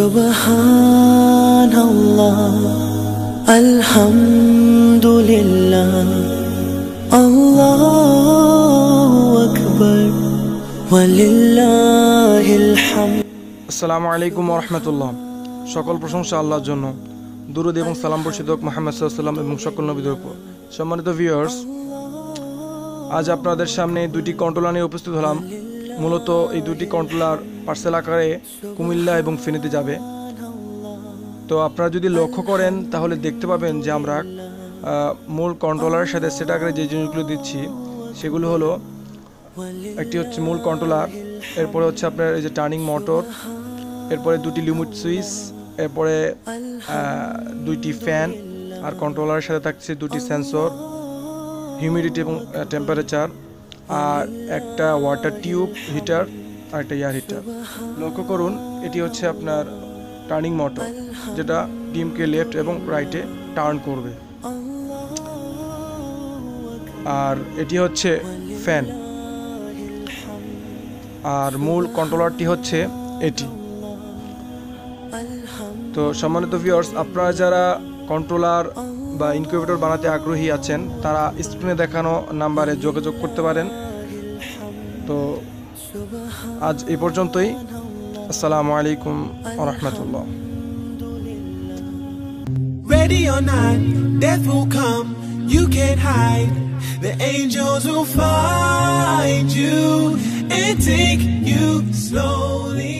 سبحان الله الحمد لله الله أكبر ولله الحمد আসসালামু আলাইকুম রহমতুল্লাহ সকল প্রশংসা আল্লাহর জন্য দুরুদ এবং সালাম বর্ষিদক মোহাম্মদ সাল্লাম এবং সকল নবীদের উপর সম্মানিত ভিউয়ার্স আজ আপনাদের সামনে দুটি কন্ট্রোলার নিয়ে উপস্থিত হলাম। মূলত এই দুটি কন্ট্রোলার পার্সেল আকারে কুমিল্লা এবং ফেনীতে যাবে। তো আপনারা যদি লক্ষ্য করেন, তাহলে দেখতে পাবেন যে আমরা মূল কন্ট্রোলারের সাথে সেট আকারে যে জিনিসগুলো দিচ্ছি, সেগুলো হলো একটি হচ্ছে মূল কন্ট্রোলার এরপরে হচ্ছে আপনার এই যে টার্নিং মোটর এরপরে দুটি লিমিট সুইচ এরপরে দুইটি ফ্যান আর কন্ট্রোলারের সাথে থাকছে দুটি সেন্সর হিউমিডিটি এবং টেম্পারেচার আর একটা ওয়াটার টিউব হিটার আর একটা এয়ার হিটার লক্ষ্য করুন, এটি হচ্ছে আপনার টার্নিং মোটর যেটা ডিমকে লেফট এবং রাইটে টার্ন করবে। আর এটি হচ্ছে ফ্যান আর মূল কন্ট্রোলারটি হচ্ছে এটি। তো সম্মানিত ভিউয়ার্স আপনারা যারা কন্ট্রোলার বা ইনকিউবেটর বানাতে আগ্রহী আছেন তারা স্ক্রিনে দেখানো নাম্বারে যোগাযোগ করতে পারেন তো আজ এ পর্যন্তই আসসালামু আলাইকুম রহমতুল্লাহ Ready or not, death will come. You can't hide. The angels will find you and take you slowly.